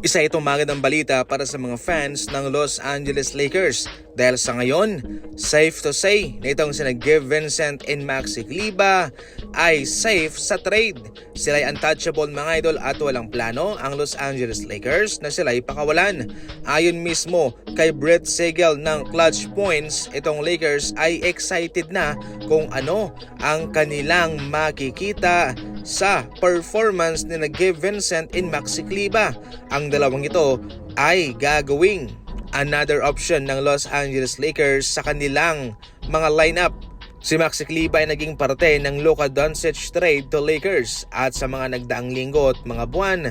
Isa itong magandang balita para sa mga fans ng Los Angeles Lakers dahil sa ngayon, safe to say na itong sina Give Vincent and Maxi Kliba ay safe sa trade. Sila ay untouchable mga idol at walang plano ang Los Angeles Lakers na sila ay pakawalan. Ayon mismo kay Brett Siegel ng Clutch Points, itong Lakers ay excited na kung ano ang kanilang makikita sa performance ni na Give Vincent and Maxi Kliba. Ang dalawang ito ay gagawing another option ng Los Angeles Lakers sa kanilang mga lineup. Si Maxi Kliba ay naging parte ng Luka Doncic trade to Lakers at sa mga nagdaang linggo at mga buwan,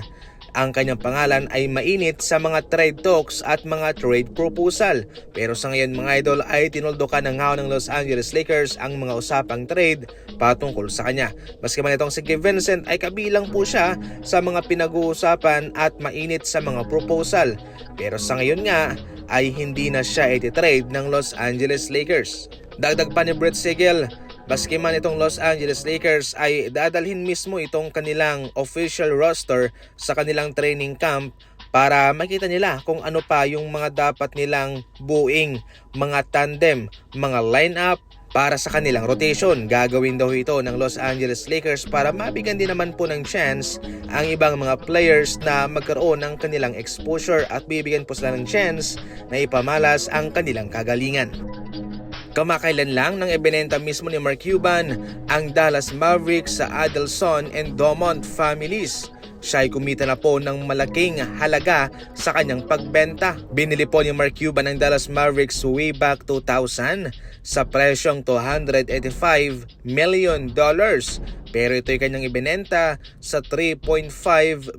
ang kanyang pangalan ay mainit sa mga trade talks at mga trade proposal. Pero sa ngayon mga idol ay tinuldukan ng ngaw ng Los Angeles Lakers ang mga usapang trade patungkol sa kanya. Maski man itong si Give Vincent ay kabilang po siya sa mga pinag-uusapan at mainit sa mga proposal. Pero sa ngayon nga ay hindi na siya ititrade ng Los Angeles Lakers. Dagdag pa ni Brett Siegel, Baski man itong Los Angeles Lakers ay dadalhin mismo itong kanilang official roster sa kanilang training camp para makita nila kung ano pa yung mga dapat nilang buing, mga tandem, mga lineup para sa kanilang rotation. Gagawin daw ito ng Los Angeles Lakers para mabigyan din naman po ng chance ang ibang mga players na magkaroon ng kanilang exposure at bibigyan po sila ng chance na ipamalas ang kanilang kagalingan. Kamakailan lang nang ibinenta mismo ni Mark Cuban ang Dallas Mavericks sa Adelson and Domont families. Siya ay kumita na po ng malaking halaga sa kanyang pagbenta. Binili po ni Mark Cuban ang Dallas Mavericks way back 2000 sa presyong 285 million dollars. Pero ito'y kanyang ibinenta sa 3.5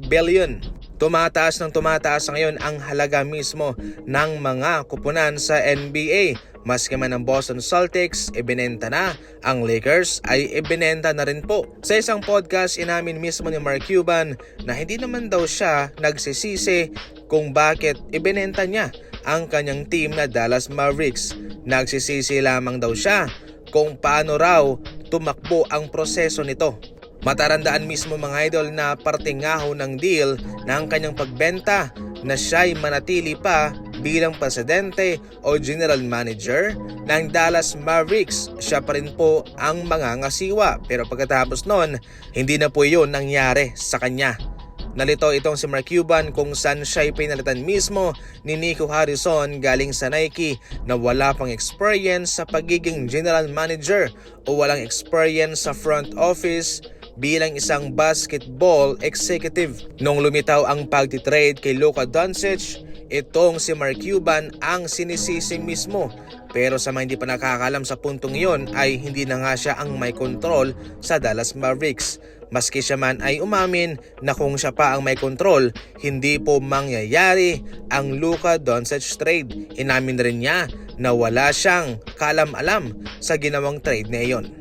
billion. Tumataas ng tumataas ngayon ang halaga mismo ng mga kupunan sa NBA. Maski man ang Boston Celtics, ibinenta na. Ang Lakers ay ibinenta na rin po. Sa isang podcast, inamin mismo ni Mark Cuban na hindi naman daw siya nagsisisi kung bakit ibinenta niya ang kanyang team na Dallas Mavericks. Nagsisisi lamang daw siya kung paano raw tumakbo ang proseso nito. Matarandaan mismo mga idol na parte nga ho ng deal ng kanyang pagbenta na siya'y manatili pa bilang presidente o general manager ng Dallas Mavericks. Siya pa rin po ang mga ngasiwa pero pagkatapos nun, hindi na po yun nangyari sa kanya. Nalito itong si Mark Cuban kung saan siya'y pinalitan mismo ni Nico Harrison galing sa Nike na wala pang experience sa pagiging general manager o walang experience sa front office bilang isang basketball executive. Nung lumitaw ang pagtitrade kay Luka Doncic, itong si Mark Cuban ang sinisisi mismo. Pero sa mga hindi pa nakakalam sa puntong iyon ay hindi na nga siya ang may control sa Dallas Mavericks. Maski siya man ay umamin na kung siya pa ang may control, hindi po mangyayari ang Luka Doncic trade. Inamin rin niya na wala siyang kalam-alam sa ginawang trade na iyon.